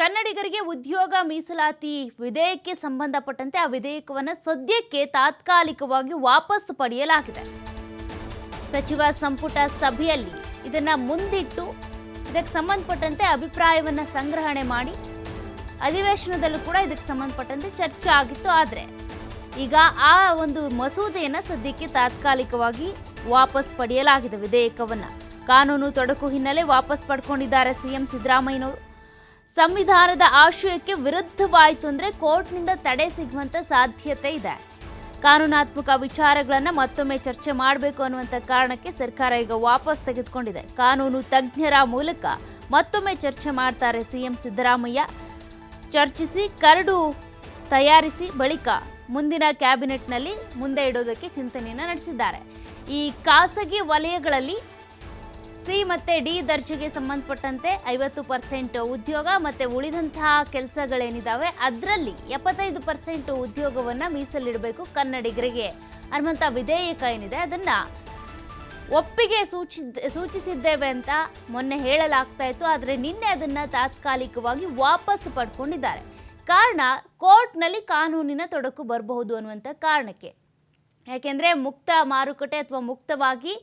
ಕನ್ನಡಿಗರಿಗೆ ಉದ್ಯೋಗ ಮೀಸಲಾತಿ, ವಿಧೇಯಕಕ್ಕೆ ಸಂಬಂಧಪಟ್ಟಂತೆ ಆ ವಿಧೇಯಕವನ್ನು ಸದ್ಯಕ್ಕೆ ತಾತ್ಕಾಲಿಕವಾಗಿ ವಾಪಸ್ ಪಡೆಯಲಾಗಿದೆ. ಸಚಿವ ಸಂಪುಟ ಸಭೆಯಲ್ಲಿ ಇದನ್ನ ಮುಂದಿಟ್ಟು ಇದಕ್ಕೆ ಸಂಬಂಧಪಟ್ಟಂತೆ ಅಭಿಪ್ರಾಯವನ್ನ ಸಂಗ್ರಹಣೆ ಮಾಡಿ ಅಧಿವೇಶನದಲ್ಲೂ ಕೂಡ ಇದಕ್ಕೆ ಸಂಬಂಧಪಟ್ಟಂತೆ ಚರ್ಚೆ ಆಗಿತ್ತು. ಆದರೆ ಈಗ ಆ ಒಂದು ಮಸೂದೆಯನ್ನು ಸದ್ಯಕ್ಕೆ ತಾತ್ಕಾಲಿಕವಾಗಿ ವಾಪಸ್ ಪಡೆಯಲಾಗಿದೆ ವಿಧೇಯಕವನ್ನ. ಕಾನೂನು ತೊಡಕು ಹಿನ್ನೆಲೆ ವಾಪಸ್ ಪಡ್ಕೊಂಡಿದ್ದಾರೆ ಸಿಎಂ ಸಿದ್ದರಾಮಯ್ಯನವರು. ಸಂವಿಧಾನದ ಆಶಯಕ್ಕೆ ವಿರುದ್ಧವಾಯಿತು ಅಂದರೆ ಕೋರ್ಟ್ನಿಂದ ತಡೆ ಸಿಗುವಂಥ ಸಾಧ್ಯತೆ ಇದೆ. ಕಾನೂನಾತ್ಮಕ ವಿಚಾರಗಳನ್ನು ಮತ್ತೊಮ್ಮೆ ಚರ್ಚೆ ಮಾಡಬೇಕು ಅನ್ನುವಂಥ ಕಾರಣಕ್ಕೆ ಸರ್ಕಾರ ಈಗ ವಾಪಸ್ ತೆಗೆದುಕೊಂಡಿದೆ. ಕಾನೂನು ತಜ್ಞರ ಮೂಲಕ ಮತ್ತೊಮ್ಮೆ ಚರ್ಚೆ ಮಾಡ್ತಾರೆ ಸಿಎಂ ಸಿದ್ದರಾಮಯ್ಯ. ಚರ್ಚಿಸಿ, ಕರಡು ತಯಾರಿಸಿ ಬಳಿಕ ಮುಂದಿನ ಕ್ಯಾಬಿನೆಟ್ನಲ್ಲಿ ಮುಂದೆ ಇಡೋದಕ್ಕೆ ಚಿಂತನೆಯನ್ನು ನಡೆಸಿದ್ದಾರೆ. ಈ ಖಾಸಗಿ ವಲಯಗಳಲ್ಲಿ ಸಿ ಮತ್ತು ಡಿ ದರ್ಜೆಗೆ ಸಂಬಂಧಪಟ್ಟಂತೆ ಐವತ್ತು ಪರ್ಸೆಂಟ್ ಉದ್ಯೋಗ ಮತ್ತು ಉಳಿದಂತಹ ಕೆಲಸಗಳೇನಿದ್ದಾವೆ ಅದರಲ್ಲಿ ಎಪ್ಪತ್ತೈದು ಪರ್ಸೆಂಟ್ ಉದ್ಯೋಗವನ್ನು ಮೀಸಲಿಡಬೇಕು ಕನ್ನಡಿಗರಿಗೆ. ಅನ್ನುವಂಥ ವಿಧೇಯಕ ಏನಿದೆ, ಅದನ್ನು ಒಪ್ಪಿಗೆ ಸೂಚಿದ್, ಸೂಚಿಸಿದ್ದೇವೆ ಅಂತ ಮೊನ್ನೆ ಹೇಳಲಾಗ್ತಾ ಇತ್ತು, ಆದರೆ ನಿನ್ನೆ ಅದನ್ನು ತಾತ್ಕಾಲಿಕವಾಗಿ ವಾಪಸ್ ಪಡ್ಕೊಂಡಿದ್ದಾರೆ. ಕಾರಣ, ಕೋರ್ಟ್ನಲ್ಲಿ ಕಾನೂನಿನ ತೊಡಕು ಬರಬಹುದು ಅನ್ನುವಂಥ ಕಾರಣಕ್ಕೆ. ಯಾಕೆಂದರೆ ಮುಕ್ತ ಮಾರುಕಟ್ಟೆ ಅಥವಾ ಮುಕ್ತವಾಗಿ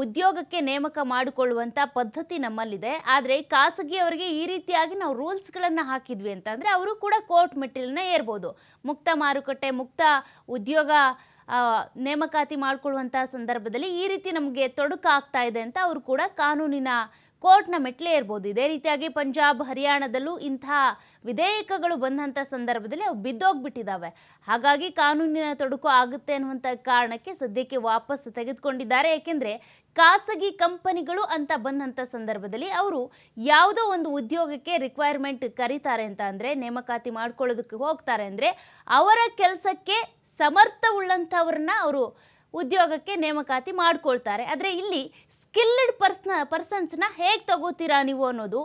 ಉದ್ಯೋಗಕ್ಕೆ ನೇಮಕ ಮಾಡಿಕೊಳ್ಳುವಂಥ ಪದ್ಧತಿ ನಮ್ಮಲ್ಲಿದೆ. ಆದರೆ ಖಾಸಗಿಯವರಿಗೆ ಈ ರೀತಿಯಾಗಿ ನಾವು ರೂಲ್ಸ್ಗಳನ್ನು ಹಾಕಿದ್ವಿ ಅಂತಂದರೆ ಅವರು ಕೂಡ ಕೋರ್ಟ್ ಮೆಟ್ಟಿಲನ್ನ ಏರ್ಬೋದು. ಮುಕ್ತ ಮಾರುಕಟ್ಟೆ, ಮುಕ್ತ ಉದ್ಯೋಗ ನೇಮಕಾತಿ ಮಾಡಿಕೊಳ್ಳುವಂಥ ಸಂದರ್ಭದಲ್ಲಿ ಈ ರೀತಿ ನಮಗೆ ತೊಡಕು ಆಗ್ತಾ ಇದೆ ಅಂತ ಅವರು ಕೂಡ ಕಾನೂನಿನ ಕೋರ್ಟ್ನ ಮೆಟ್ಲೇ ಇರ್ಬೋದು. ಇದೇ ರೀತಿಯಾಗಿ ಪಂಜಾಬ್, ಹರಿಯಾಣದಲ್ಲೂ ಇಂಥ ವಿಧೇಯಕಗಳು ಬಂದಂಥ ಸಂದರ್ಭದಲ್ಲಿ ಅವು ಬಿದ್ದೋಗ್ಬಿಟ್ಟಿದ್ದಾವೆ ಹಾಗಾಗಿ ಕಾನೂನಿನ ತೊಡಕು ಆಗುತ್ತೆ ಅನ್ನುವಂಥ ಕಾರಣಕ್ಕೆ ಸದ್ಯಕ್ಕೆ ವಾಪಸ್ ತೆಗೆದುಕೊಂಡಿದ್ದಾರೆ. ಏಕೆಂದರೆ ಖಾಸಗಿ ಕಂಪನಿಗಳು ಅಂತ ಬಂದಂಥ ಸಂದರ್ಭದಲ್ಲಿ ಅವರು ಯಾವುದೋ ಒಂದು ಉದ್ಯೋಗಕ್ಕೆ ರಿಕ್ವೈರ್ಮೆಂಟ್ ಕರೀತಾರೆ ಅಂತ ಅಂದರೆ, ನೇಮಕಾತಿ ಮಾಡ್ಕೊಳ್ಳೋದಕ್ಕೆ ಹೋಗ್ತಾರೆ ಅಂದರೆ, ಅವರ ಕೆಲಸಕ್ಕೆ ಸಮರ್ಥವುಳ್ಳಂಥವ್ರನ್ನ ಅವರು ಉದ್ಯೋಗಕ್ಕೆ ನೇಮಕಾತಿ ಮಾಡ್ಕೊಳ್ತಾರೆ. ಆದರೆ ಇಲ್ಲಿ ಸ್ಕಿಲ್ಡ್ ಪರ್ಸ್ನ ಪರ್ಸನ್ಸ್ನ ಹೇಗೆ ತಗೋತೀರಾ ನೀವು ಅನ್ನೋದು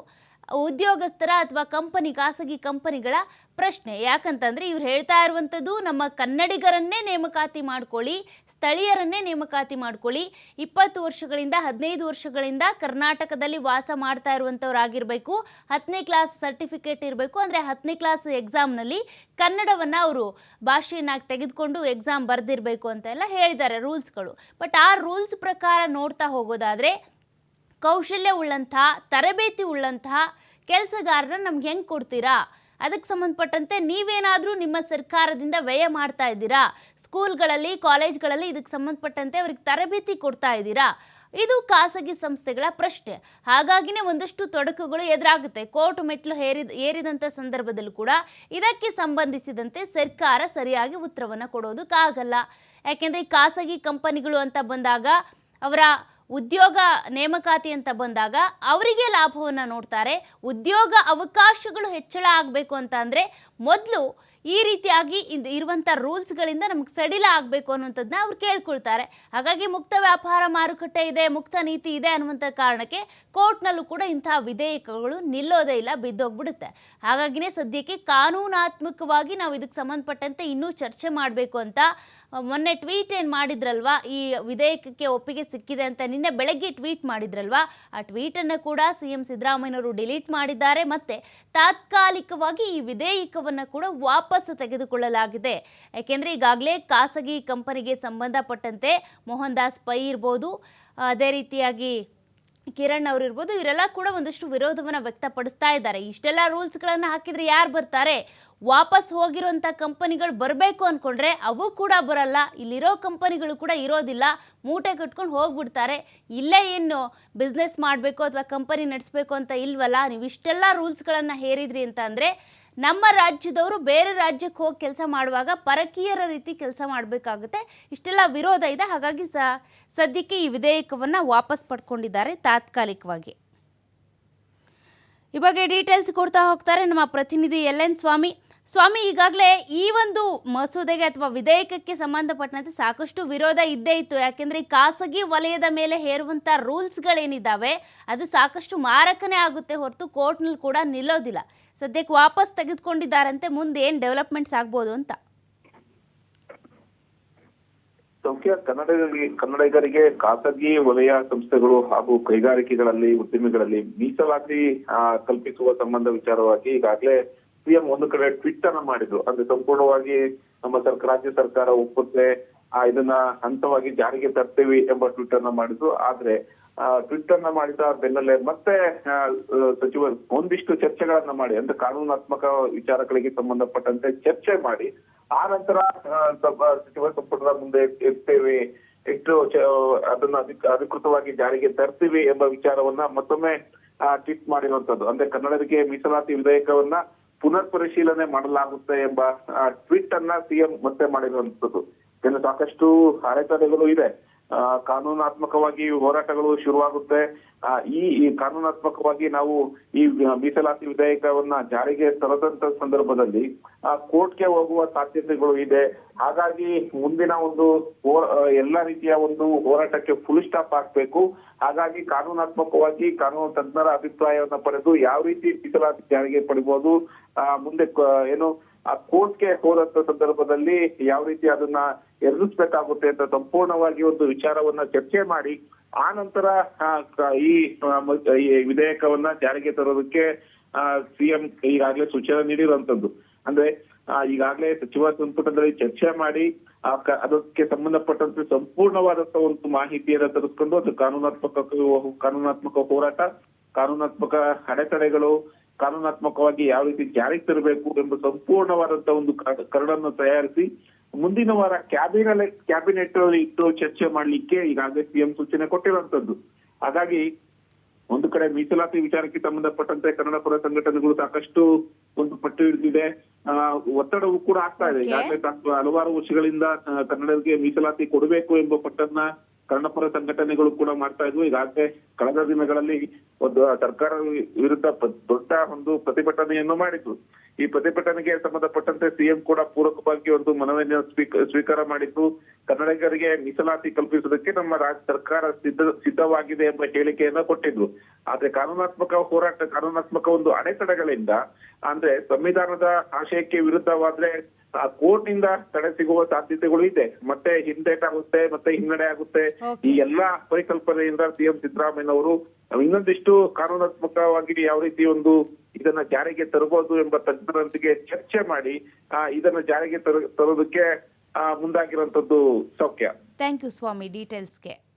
ಉದ್ಯೋಗಸ್ಥರ ಅಥವಾ ಕಂಪನಿ, ಖಾಸಗಿ ಕಂಪನಿಗಳ ಪ್ರಶ್ನೆ. ಯಾಕಂತಂದರೆ ಇವ್ರು ಹೇಳ್ತಾ ಇರುವಂಥದ್ದು, ನಮ್ಮ ಕನ್ನಡಿಗರನ್ನೇ ನೇಮಕಾತಿ ಮಾಡ್ಕೊಳ್ಳಿ, ಸ್ಥಳೀಯರನ್ನೇ ನೇಮಕಾತಿ ಮಾಡ್ಕೊಳ್ಳಿ. ಇಪ್ಪತ್ತು ವರ್ಷಗಳಿಂದ, ಹದಿನೈದು ವರ್ಷಗಳಿಂದ ಕರ್ನಾಟಕದಲ್ಲಿ ವಾಸ ಮಾಡ್ತಾ ಇರುವಂಥವ್ರಾಗಿರಬೇಕು. ಹತ್ತನೇ ಕ್ಲಾಸ್ ಸರ್ಟಿಫಿಕೇಟ್ ಇರಬೇಕು. ಅಂದರೆ ಹತ್ತನೇ ಕ್ಲಾಸ್ ಎಕ್ಸಾಮ್ನಲ್ಲಿ ಕನ್ನಡವನ್ನು ಅವರು ಭಾಷೆಯನ್ನಾಗಿ ತೆಗೆದುಕೊಂಡು ಎಕ್ಸಾಮ್ ಬರೆದಿರಬೇಕು ಅಂತೆಲ್ಲ ಹೇಳಿದ್ದಾರೆ ರೂಲ್ಸ್ಗಳು. ಬಟ್ ಆ ರೂಲ್ಸ್ ಪ್ರಕಾರ ನೋಡ್ತಾ ಹೋಗೋದಾದರೆ ಕೌಶಲ್ಯ ಉಳ್ಳಂತಹ ತರಬೇತಿ ಉಳ್ಳಂತಹ ಕೆಲಸಗಾರರನ್ನ ನಮ್ಗೆ ಹೆಂಗೆ ಕೊಡ್ತೀರಾ? ಅದಕ್ಕೆ ಸಂಬಂಧಪಟ್ಟಂತೆ ನೀವೇನಾದರೂ ನಿಮ್ಮ ಸರ್ಕಾರದಿಂದ ವ್ಯಯ ಮಾಡ್ತಾ ಇದ್ದೀರಾ? ಸ್ಕೂಲ್ಗಳಲ್ಲಿ, ಕಾಲೇಜ್ಗಳಲ್ಲಿ ಇದಕ್ಕೆ ಸಂಬಂಧಪಟ್ಟಂತೆ ಅವ್ರಿಗೆ ತರಬೇತಿ ಕೊಡ್ತಾ ಇದ್ದೀರಾ? ಇದು ಖಾಸಗಿ ಸಂಸ್ಥೆಗಳ ಪ್ರಶ್ನೆ. ಹಾಗಾಗಿನೇ ಒಂದಷ್ಟು ತೊಡಕುಗಳು ಎದುರಾಗುತ್ತೆ. ಕೋರ್ಟ್ ಮೆಟ್ಲು ಏರಿದ ಏರಿದಂಥ ಸಂದರ್ಭದಲ್ಲೂ ಕೂಡ ಇದಕ್ಕೆ ಸಂಬಂಧಿಸಿದಂತೆ ಸರ್ಕಾರ ಸರಿಯಾಗಿ ಉತ್ತರವನ್ನು ಕೊಡೋದಕ್ಕಾಗಲ್ಲ. ಯಾಕೆಂದರೆ ಖಾಸಗಿ ಕಂಪನಿಗಳು ಅಂತ ಬಂದಾಗ ಅವರ ಉದ್ಯೋಗ ನೇಮಕಾತಿ ಅಂತ ಬಂದಾಗ ಅವರಿಗೆ ಲಾಭವನ್ನು ನೋಡ್ತಾರೆ. ಉದ್ಯೋಗ ಅವಕಾಶಗಳು ಹೆಚ್ಚಳ ಆಗಬೇಕು ಅಂತ ಅಂದರೆ ಮೊದಲು ಈ ರೀತಿಯಾಗಿ ಇದು ಇರುವಂಥ ರೂಲ್ಸ್ಗಳಿಂದ ನಮ್ಗೆ ಸಡಿಲ ಆಗಬೇಕು ಅನ್ನುವಂಥದ್ದನ್ನ ಅವ್ರು ಕೇಳ್ಕೊಳ್ತಾರೆ. ಹಾಗಾಗಿ ಮುಕ್ತ ವ್ಯಾಪಾರ ಮಾರುಕಟ್ಟೆ ಇದೆ, ಮುಕ್ತ ನೀತಿ ಇದೆ ಅನ್ನುವಂಥ ಕಾರಣಕ್ಕೆ ಕೋರ್ಟ್ನಲ್ಲೂ ಕೂಡ ಇಂತಹ ವಿಧೇಯಕಗಳು ನಿಲ್ಲೋದೇ ಇಲ್ಲ, ಬಿದ್ದೋಗ್ಬಿಡುತ್ತೆ. ಹಾಗಾಗಿನೇ ಸದ್ಯಕ್ಕೆ ಕಾನೂನಾತ್ಮಕವಾಗಿ ನಾವು ಇದಕ್ಕೆ ಸಂಬಂಧಪಟ್ಟಂತೆ ಇನ್ನೂ ಚರ್ಚೆ ಮಾಡಬೇಕು ಅಂತ ಮೊನ್ನೆ ಟ್ವೀಟ್ ಏನು ಮಾಡಿದ್ರಲ್ವಾ? ಈ ವಿಧೇಯಕಕ್ಕೆ ಒಪ್ಪಿಗೆ ಸಿಕ್ಕಿದೆ ಅಂತ ನಿನ್ನೆ ಬೆಳಗ್ಗೆ ಟ್ವೀಟ್ ಮಾಡಿದ್ರಲ್ವಾ? ಆ ಟ್ವೀಟನ್ನು ಕೂಡ ಸಿ ಎಂ ಸಿದ್ದರಾಮಯ್ಯನವರು ಡಿಲೀಟ್ ಮಾಡಿದ್ದಾರೆ. ಮತ್ತು ತಾತ್ಕಾಲಿಕವಾಗಿ ಈ ವಿಧೇಯಕವನ್ನು ಕೂಡ ವಾಪಸ್ ತೆಗೆದುಕೊಳ್ಳಲಾಗಿದೆ. ಯಾಕೆಂದರೆ ಈಗಾಗಲೇ ಖಾಸಗಿ ಕಂಪನಿಗೆ ಸಂಬಂಧಪಟ್ಟಂತೆ ಮೋಹನ್ ದಾಸ್ ಪೈ ಇರ್ಬೋದು. ಅದೇ ರೀತಿಯಾಗಿ ಕಿರಣ್ ಅವರು ಇರ್ಬೋದು, ಇವರೆಲ್ಲ ಕೂಡ ಒಂದಷ್ಟು ವಿರೋಧವನ್ನು ವ್ಯಕ್ತಪಡಿಸ್ತಾ ಇದ್ದಾರೆ. ಇಷ್ಟೆಲ್ಲ ರೂಲ್ಸ್ಗಳನ್ನು ಹಾಕಿದ್ರೆ ಯಾರು ಬರ್ತಾರೆ? ವಾಪಸ್ ಹೋಗಿರೋಂಥ ಕಂಪನಿಗಳು ಬರಬೇಕು ಅಂದ್ಕೊಂಡ್ರೆ ಅವು ಕೂಡ ಬರಲ್ಲ. ಇಲ್ಲಿರೋ ಕಂಪನಿಗಳು ಕೂಡ ಇರೋದಿಲ್ಲ. ಮೂಟೆ ಕಟ್ಕೊಂಡು ಹೋಗ್ಬಿಡ್ತಾರೆ. ಇಲ್ಲೇ ಏನು ಬಿಸ್ನೆಸ್ ಮಾಡಬೇಕು ಅಥವಾ ಕಂಪನಿ ನಡೆಸಬೇಕು ಅಂತ ಇಲ್ವಲ್ಲ? ನೀವು ಇಷ್ಟೆಲ್ಲ ರೂಲ್ಸ್ಗಳನ್ನು ಹೇರಿದ್ರಿ ಅಂತ ಅಂದರೆ ನಮ್ಮ ರಾಜ್ಯದವರು ಬೇರೆ ರಾಜ್ಯಕ್ಕೆ ಹೋಗಿ ಕೆಲಸ ಮಾಡುವಾಗ ಪರಕೀಯರ ರೀತಿ ಕೆಲಸ ಮಾಡಬೇಕಾಗುತ್ತೆ. ಇಷ್ಟೆಲ್ಲ ವಿರೋಧ ಇದೆ. ಹಾಗಾಗಿ ಸ, ಸದ್ಯಕ್ಕೆ ಈ ವಿಧೇಯಕವನ್ನು ವಾಪಸ್ ಪಡ್ಕೊಂಡಿದ್ದಾರೆ ತಾತ್ಕಾಲಿಕವಾಗಿ. ಈ ಬಗ್ಗೆ ಡೀಟೇಲ್ಸ್ ಕೊಡ್ತಾ ಹೋಗ್ತಾರೆ ನಮ್ಮ ಪ್ರತಿನಿಧಿ ಎಲ್ ಎನ್ ಸ್ವಾಮಿ. ಸ್ವಾಮಿ, ಈಗಾಗಲೇ ಈ ಒಂದು ಮಸೂದೆಗೆ ಅಥವಾ ವಿಧೇಯಕಕ್ಕೆ ಸಂಬಂಧಪಟ್ಟಂತೆ ಸಾಕಷ್ಟು ವಿರೋಧ ಇದ್ದೇ ಇತ್ತು. ಯಾಕೆಂದರೆ ಖಾಸಗಿ ವಲಯದ ಮೇಲೆ ಹೇರುವಂಥ ರೂಲ್ಸ್ಗಳೇನಿದ್ದಾವೆ, ಅದು ಸಾಕಷ್ಟು ಮಾರಕನೇ ಆಗುತ್ತೆ ಹೊರತು ಕೋರ್ಟ್ನಲ್ಲಿ ಕೂಡ ನಿಲ್ಲೋದಿಲ್ಲ. ಸದ್ಯಕ್ಕೆ ವಾಪಸ್ ತೆಗೆದುಕೊಂಡಿದ್ದಾರಂತೆ, ಮುಂದೆ ಏನು ಡೆವಲಪ್ಮೆಂಟ್ಸ್ ಆಗ್ಬೋದು ಅಂತ? ಸೌಖ್ಯ ಕನ್ನಡಿಗರಿಗೆ ಕನ್ನಡಿಗರಿಗೆ ಖಾಸಗಿ ವಲಯ ಸಂಸ್ಥೆಗಳು ಹಾಗೂ ಕೈಗಾರಿಕೆಗಳಲ್ಲಿ, ಉದ್ಯಮಿಗಳಲ್ಲಿ ಮೀಸಲಾತಿ ಕಲ್ಪಿಸುವ ಸಂಬಂಧ ವಿಚಾರವಾಗಿ ಈಗಾಗಲೇ ಸಿಎಂ ಒಂದು ಕಡೆ ಟ್ವೀಟ್ ಅನ್ನ ಮಾಡಿದ್ರು. ಅಂದ್ರೆ ಸಂಪೂರ್ಣವಾಗಿ ನಮ್ಮ ಸರ್ಕಾರ ರಾಜ್ಯ ಸರ್ಕಾರ ಒಪ್ಪುತ್ತೆ ಇದನ್ನ ಹಂತವಾಗಿ ಜಾರಿಗೆ ತರ್ತೀವಿ ಎಂಬ ಟ್ವೀಟ್ ಅನ್ನ ಮಾಡಿದ್ರು. ಆದ್ರೆ ಟ್ವೀಟ್ ಅನ್ನ ಮಾಡಿದ ಬೆನ್ನಲ್ಲೇ ಮತ್ತೆ ಸಚಿವರು ಒಂದಿಷ್ಟು ಚರ್ಚೆಗಳನ್ನ ಮಾಡಿ, ಅಂದ್ರೆ ಕಾನೂನಾತ್ಮಕ ವಿಚಾರಗಳಿಗೆ ಸಂಬಂಧಪಟ್ಟಂತೆ ಚರ್ಚೆ ಮಾಡಿ, ಆ ನಂತರ ಸಚಿವ ಸಂಪುಟದ ಮುಂದೆ ಇರ್ತೇವೆ ಎಷ್ಟು ಅದನ್ನ ಅಧಿಕ- ಅಧಿಕೃತವಾಗಿ ಜಾರಿಗೆ ತರ್ತೀವಿ ಎಂಬ ವಿಚಾರವನ್ನ ಮತ್ತೊಮ್ಮೆ ಟ್ವೀಟ್ ಮಾಡಿರುವಂತದ್ದು. ಅಂದ್ರೆ ಕನ್ನಡರಿಗೆ ಮೀಸಲಾತಿ ವಿಧೇಯಕವನ್ನ ಪುನರ್ ಪರಿಶೀಲನೆ ಮಾಡಲಾಗುತ್ತೆ ಎಂಬ ಟ್ವೀಟ್ ಅನ್ನ ಸಿಎಂ ಮತ್ತೆ ಮಾಡಿರುವಂತದ್ದು. ಇನ್ನು ಸಾಕಷ್ಟು ಅಡೆತಡೆಗಳು ಇದೆ. ಕಾನೂನಾತ್ಮಕವಾಗಿ ಹೋರಾಟಗಳು ಶುರುವಾಗುತ್ತೆ. ಈ ಕಾನೂನಾತ್ಮಕವಾಗಿ ನಾವು ಈ ಮೀಸಲಾತಿ ವಿಧೇಯಕವನ್ನ ಜಾರಿಗೆ ತರದಂತ ಸಂದರ್ಭದಲ್ಲಿ ಕೋರ್ಟ್ಗೆ ಹೋಗುವ ಸಾಧ್ಯತೆಗಳು ಇದೆ. ಹಾಗಾಗಿ ಮುಂದಿನ ಒಂದು ಎಲ್ಲ ರೀತಿಯ ಒಂದು ಹೋರಾಟಕ್ಕೆ ಫುಲ್ ಸ್ಟಾಪ್ ಹಾಕ್ಬೇಕು ಹಾಗಾಗಿ ಕಾನೂನಾತ್ಮಕವಾಗಿ ಕಾನೂನು ತಜ್ಞರ ಅಭಿಪ್ರಾಯವನ್ನ ಪಡೆದು ಯಾವ ರೀತಿ ಮೀಸಲಾತಿ ಜಾರಿಗೆ ಪಡಿಬಹುದು ಮುಂದೆ ಏನು, ಆ, ಕೋರ್ಟ್ಗೆ ಹೋದಂತ ಸಂದರ್ಭದಲ್ಲಿ ಯಾವ ರೀತಿ ಅದನ್ನ ಎದುರಿಸ್ಬೇಕಾಗುತ್ತೆ ಅಂತ ಸಂಪೂರ್ಣವಾಗಿ ಒಂದು ವಿಚಾರವನ್ನ ಚರ್ಚೆ ಮಾಡಿ, ಆ ನಂತರ ಈ ವಿಧೇಯಕವನ್ನ ಜಾರಿಗೆ ತರೋದಕ್ಕೆ ಸಿಎಂ ಈಗಾಗಲೇ ಸೂಚನೆ ನೀಡಿರುವಂತದ್ದು. ಅಂದ್ರೆ ಈಗಾಗಲೇ ಸಚಿವ ಸಂಪುಟದಲ್ಲಿ ಚರ್ಚೆ ಮಾಡಿ ಅದಕ್ಕೆ ಸಂಬಂಧಪಟ್ಟಂತೆ ಸಂಪೂರ್ಣವಾದಂತ ಒಂದು ಮಾಹಿತಿಯನ್ನ ತರಿಸ್ಕೊಂಡು ಅದು ಕಾನೂನಾತ್ಮಕ ಕಾನೂನಾತ್ಮಕ ಹೋರಾಟ, ಕಾನೂನಾತ್ಮಕ ಅಡೆತಡೆಗಳು, ಕಾನೂನಾತ್ಮಕವಾಗಿ ಯಾವ ರೀತಿ ಜಾರಿಗೆ ತರಬೇಕು ಎಂಬ ಸಂಪೂರ್ಣವಾದಂತ ಒಂದು ಕರಡನ್ನು ತಯಾರಿಸಿ ಮುಂದಿನ ವಾರ ಕ್ಯಾಬಿನೆಟ್ ಕ್ಯಾಬಿನೆಟ್ ಇಟ್ಟು ಚರ್ಚೆ ಮಾಡ್ಲಿಕ್ಕೆ ಈಗಾಗಲೇ ಸಿಎಂ ಸೂಚನೆ ಕೊಟ್ಟಿರುವಂತದ್ದು ಹಾಗಾಗಿ ಒಂದು ಕಡೆ ಮೀಸಲಾತಿ ವಿಚಾರಕ್ಕೆ ಸಂಬಂಧಪಟ್ಟಂತೆ ಕನ್ನಡ ಪರ ಸಂಘಟನೆಗಳು ಸಾಕಷ್ಟು ಒಂದು ಪಟ್ಟು ಹಿಡಿದಿದೆ. ಒತ್ತಡವೂ ಕೂಡ ಆಗ್ತಾ ಇದೆ. ಈಗಾಗಲೇ ಹಲವಾರು ವರ್ಷಗಳಿಂದ ಆ, ಕನ್ನಡರಿಗೆ ಮೀಸಲಾತಿ ಕೊಡಬೇಕು ಎಂಬ ಪಟ್ಟನ್ನ ಕನ್ನಡ ಪರ ಸಂಘಟನೆಗಳು ಕೂಡ ಮಾಡ್ತಾ ಇದ್ವು. ಈಗಾಗಲೇ ಕಳೆದ ದಿನಗಳಲ್ಲಿ ಒಂದು ಸರ್ಕಾರ ವಿರುದ್ಧ ದೊಡ್ಡ ಒಂದು ಪ್ರತಿಭಟನೆಯನ್ನು ಮಾಡಿದ್ರು. ಈ ಪ್ರತಿಭಟನೆಗೆ ಸಂಬಂಧಪಟ್ಟಂತೆ ಸಿಎಂ ಕೂಡ ಪೂರಕವಾಗಿ ಒಂದು ಮನವಿಯನ್ನು ಸ್ವೀಕ- ಸ್ವೀಕಾರ ಮಾಡಿದ್ದು ಕನ್ನಡಿಗರಿಗೆ ಮೀಸಲಾತಿ ಕಲ್ಪಿಸುವುದಕ್ಕೆ ನಮ್ಮ ರಾಜ್ಯ ಸರ್ಕಾರ ಸಿದ್ಧ ಸಿದ್ಧವಾಗಿದೆ ಎಂಬ ಹೇಳಿಕೆಯನ್ನ ಕೊಟ್ಟಿದ್ರು. ಆದ್ರೆ ಕಾನೂನಾತ್ಮಕ ಹೋರಾಟ ಕಾನೂನಾತ್ಮಕ ಒಂದು ಅಡೆತಡೆಗಳಿಂದ ಅಂದ್ರೆ ಸಂವಿಧಾನದ ಆಶಯಕ್ಕೆ ವಿರುದ್ಧವಾದ್ರೆ ಆ ಕೋರ್ಟ್ನಿಂದ ತಡೆ ಸಿಗುವ ಸಾಧ್ಯತೆಗಳು ಇದೆ. ಮತ್ತೆ ಹಿಂದೇಟಾಗುತ್ತೆ ಮತ್ತೆ ಹಿನ್ನಡೆ ಆಗುತ್ತೆ. ಈ ಎಲ್ಲಾ ಪರಿಕಲ್ಪನೆಯಿಂದ ಸಿಎಂ ಸಿದ್ದರಾಮಯ್ಯನವರು ಇನ್ನೊಂದಿಷ್ಟು ಕಾನೂನಾತ್ಮಕವಾಗಿ ಯಾವ ರೀತಿ ಒಂದು ಇದನ್ನ ಜಾರಿಗೆ ತರಬಹುದು ಎಂಬ ತಜ್ಞರೊಂದಿಗೆ ಚರ್ಚೆ ಮಾಡಿ ಇದನ್ನ ಜಾರಿಗೆ ತರ, ತರೋದಕ್ಕೆ ಮುಂದಾಗಿರುವಂತದ್ದು ಸೌಖ್ಯ. Thank you Swami ಡೀಟೇಲ್ಸ್ಗೆ